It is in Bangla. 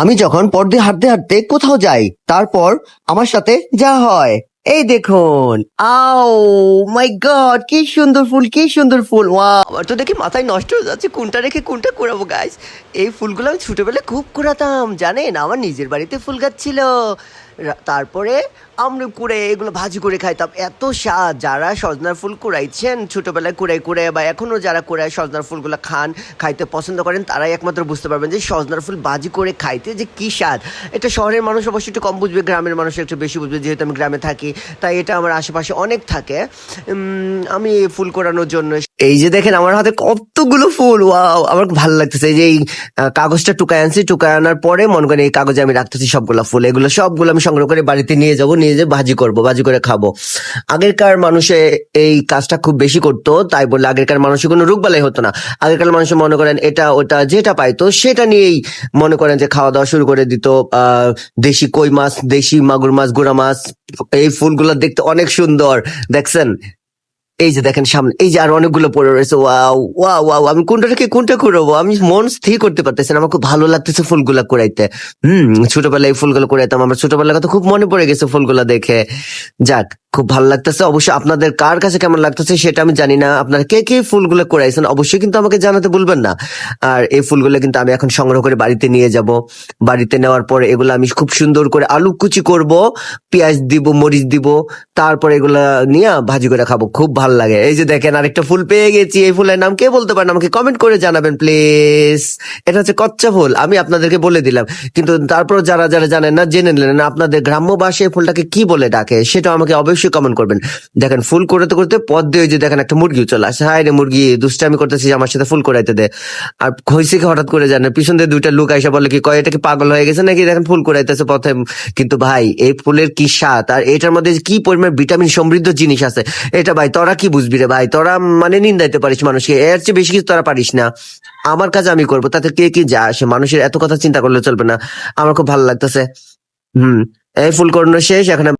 আমি যখন পর্দে হাঁটতে হাঁটতে কোথাও যাই, তারপর আমার সাথে যা হয়। এই দেখুন। আও মাই গড কি সুন্দর ফুল, কি সুন্দর ফুল। ওয়া আমার তো দেখি মাথায় নষ্ট হয়ে যাচ্ছে, কোনটা রেখে কোনটা কুড়াবো গাছ এই ফুলগুলো আমি ছোটবেলায় খুব কুড়াতাম, জানেন? আমার নিজের বাড়িতে ফুল গাছ ছিল। তারপরে আমরা কুড়ে এগুলো ভাজি করে খাইতাম। এত স্বাদ, যারা সজনার ফুল কুড়াইছেন, ছোটবেলায় কুড়াই কুড়ে বা এখনও যারা কুড়ায় সজনার ফুলগুলো খান, খাইতে পছন্দ করেন, তারাই একমাত্র বুঝতে পারবেন যে সজনার ফুল ভাজি করে খাইতে যে কি স্বাদ। এটা শহরের মানুষ অবশ্যই একটু কম বুঝবে, গ্রামের মানুষ একটু বেশি বুঝবে, যেহেতু আমি গ্রামে থাকি, তাই এটা আমার আশেপাশে অনেক থাকে। আমি ফুল কোড়ানোর জন্য এই যে দেখেন আমার হাতে কতগুলো ফুল আমার ভালো লাগতেছে। এই যে এই কাগজটা টুকায় আনছি, টুকায় আনার পরে মনে করেন এই কাগজে আমি রাখতেছি সবগুলো ফুল। এগুলো সবগুলো আমি সংগ্রহ করে বাড়িতে নিয়ে যাব, নিয়ে যে ভাজি করব, ভাজি করে খাব। আগেরকার মানুষে এই কাজটা খুব বেশি করতো, তাই বলে আগেরকার মানুষের কোনো রোগ বালাই হতো না। আগেরকার মানুষ মনে করেন এটা, ওটা যেটা পাইতো, সেটা নিয়েই মনে করেন যে খাওয়া দাওয়া শুরু করে দিত। দেশি কই মাছ, দেশি মাগুর মাছ, গুড়া মাছ, এই ফুলগুলো দেখতে অনেক সুন্দর, দেখছেন? এই যে দেখেন সামনে, এই যে আর অনেকগুলো পড়ে রয়েছে, ওয়াও ওয়াও ওয়াও, আমি কোনটা রেখে কোনটা করব আমি মন স্থির করতে পারতেছি না, আমার খুব ভালো লাগতেছে ফুলগুলা করাইতে হম, ছোটবেলায় এই ফুলগুলো করাইতাম আমার ছোটবেলার কথা খুব মনে পড়ে গেছে ফুলগুলা দেখে। যাক খুব ভালো লাগতেছে। অবশ্যই আপনাদের কার কাছে কেমন লাগতেছে সেটা আমি জানি না। আপনারা কে কে ফুলগুলো কুড়াইছেন অবশ্যই কিন্তু আমাকে জানাতে ভুলবেন না। আর এই ফুলগুলো কিন্তু আমি এখন সংগ্রহ করে বাড়িতে নিয়ে যাব। বাড়িতে নেওয়ার পরে এগুলো আমি খুব সুন্দর করে আলু কুচি করব, পেঁয়াজ দিব, মরিচ দিব, তারপরে এগুলা নিয়ে ভাজি করে খাব। খুব ভালো লাগে। এই যে দেখেন আরেকটা ফুল পেয়ে গেছি। এই ফুলের নাম কে বলতে পারেন? আমাকে কমেন্ট করে জানাবেন প্লিজ এটা হচ্ছে কচ্চা ফুল। আমি আপনাদেরকে বলে দিলাম। কিন্তু তারপর যারা যারা জানেন না, জেনে নিলেন আপনাদের গ্রাম্য ভাষায় এই ফুলটাকে কি বলে ডাকে সেটা আমাকে অবশ্যই কমেন্ট করবেন। দেখেন, ফুল করতে করতে পথ দিয়ে যে দেখেন একটা মুরগি চলে আসে হাই রে মুরগি, দুষ্টামি করতেছি আমার সাথে ফুল করাইতে দে। আর হয়েছে কি হঠাৎ করে জানেন, পিছন দিয়ে দুইটা লোক আইসা বলে কি, কয়, এটা কি পাগল হয়ে গেছে নাকি? দেখেন, ফুল করাইতেছে পথে। কিন্তু ভাই, এই ফুলের কি স্বাদ? আর এটার মধ্যে কি পরিমাণ ভিটামিন সমৃদ্ধ জিনিস আছে? এটা ভাই, তোরা কি বুঝবি রে ভাই? তোরা মানে নিন্দাইতে পারিস মানুষকে। এর চেয়ে বেশি কিছু তোরা পারিস না। আমার কাজ আমি করব, তাতে কে কি যা আসে মানুষের এত কথা চিন্তা করলে চলবে না। আমার খুব ভালো লাগতেছে। হুম, এই ফুল করানো শেষ, এখন